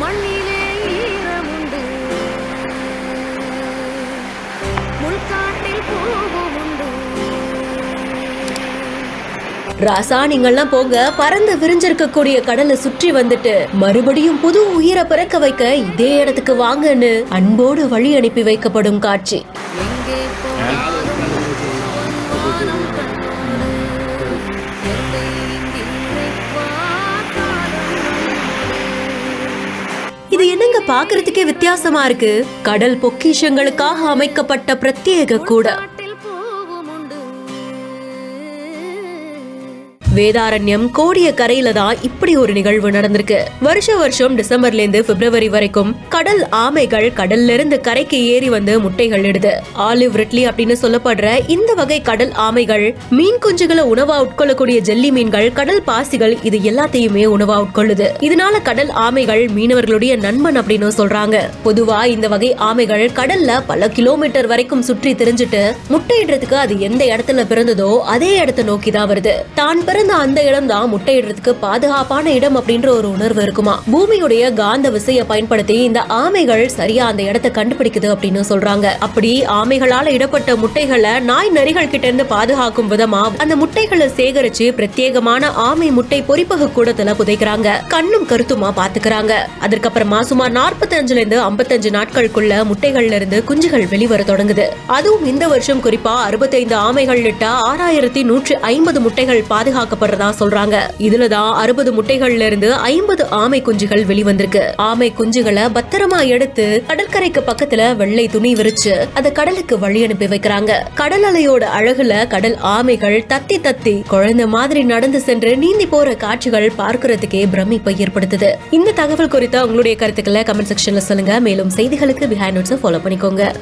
மண்ணிலே ஈரமுண்டு. முள்காட்டில் பூவும் உண்டு ராசா நீங்கெல்லாம் போங்க பறந்து விரிஞ்சிருக்கக்கூடிய கடலை சுற்றி வந்துட்டு மறுபடியும் புது உயிரை பிறக்க வைக்க இதே இடத்துக்கு வாங்கன்னு அன்போடு வழி அனுப்பி வைக்கப்படும் காட்சி. எங்கே போனாலும் பாக்குறதுக்கே வித்தியாசமா இருக்கு. கடல் பொக்கிஷங்களுக்காக அமைக்கப்பட்ட பிரத்யேக கூட. வேதாரண்யம் கோடிய கரையில தான் இப்படி ஒரு நிகழ்வு நடந்திருக்கு. வருஷ வருஷம் டிசம்பர்ல இருந்து பிப்ரவரி வரைக்கும் கடல் ஆமைகள் கடல்ல இருந்து கரைக்கு ஏறி வந்து முட்டைகள் இடுது ஆலிவ் ரிட்லி அப்படின்னு சொல்லப்படுற இந்த வகை கடல் ஆமைகள் மீன் குஞ்சுகளை உணவா உட்கொள்ளக்கூடிய ஜெல்லி மீன்கள் கடல் பாசிகள் இது எல்லாத்தையுமே உணவா உட்கொள்ளுது. இதனால கடல் ஆமைகள் மீனவர்களுடைய நண்பன் அப்படின்னு சொல்றாங்க. பொதுவா இந்த வகை ஆமைகள் கடல்ல பல கிலோமீட்டர் வரைக்கும் சுற்றி தெரிஞ்சுட்டு முட்டையிடுறதுக்கு அது எந்த இடத்துல பிறந்ததோ அதே இடத்தை நோக்கி தான் வருது. தான் பிறந்த அந்த இடம் தான் முட்டையிடுறதுக்கு பாதுகாப்பான இடம் அப்படின்ற ஒரு உணர்வு இருக்குமா? பூமியுடைய காந்த விசையை பயன்படுத்தி இந்த ஆமைகள் சரியா அந்த இடத்தை கண்டுபிடிக்குது அப்படின்னு சொல்றாங்க. அப்படி ஆமைகளால இடப்பட்ட முட்டைகளை நாய் நரிகள் கிட்ட இருந்து பாதுகாக்கும் விதமா அந்த முட்டைகளை சேகரிச்சு பிரத்யேகமான ஆமை முட்டை பொறிப்பக கூடத்துல புதைக்கிறாங்க. கண்ணும் கருத்துமா பாத்துக்கிறாங்க. அதற்கப்புறமா சுமார் 45 இருந்து 55 நாட்களுக்குள்ள முட்டைகள்ல இருந்து குஞ்சுகள் வெளிவர தொடங்குது. அதுவும் இந்த வருஷம் குறிப்பா 65 ஆமைகள் ஆறாயிரத்தி நூற்றி ஐம்பது முட்டைகள் பாதுகாக்க பாதுகாக்கப்படுறதா சொல்றாங்க. இதுலதான் அறுபது முட்டைகள்ல இருந்து ஐம்பது ஆமை குஞ்சுகள் வெளிவந்திருக்கு. ஆமை குஞ்சுகளை பத்திரமா எடுத்து கடற்கரைக்கு பக்கத்துல வெள்ளை துணி விரிச்சு அதை கடலுக்கு வழி அனுப்பி வைக்கிறாங்க. கடல் அலையோட அழகுல கடல் ஆமைகள் தத்தி தத்தி குழந்தை மாதிரி நடந்து சென்று நீந்தி போற காட்சிகள் பார்க்கறதுக்கே பிரமிப்பை ஏற்படுத்துது. இந்த தகவல் குறித்த உங்களுடைய கருத்துக்களை கமெண்ட் செக்ஷன்ல சொல்லுங்க. மேலும் செய்திகளுக்கு பிஹைண்ட் நோட்ஸ் ஃபாலோ பண்ணிக்கோங்க.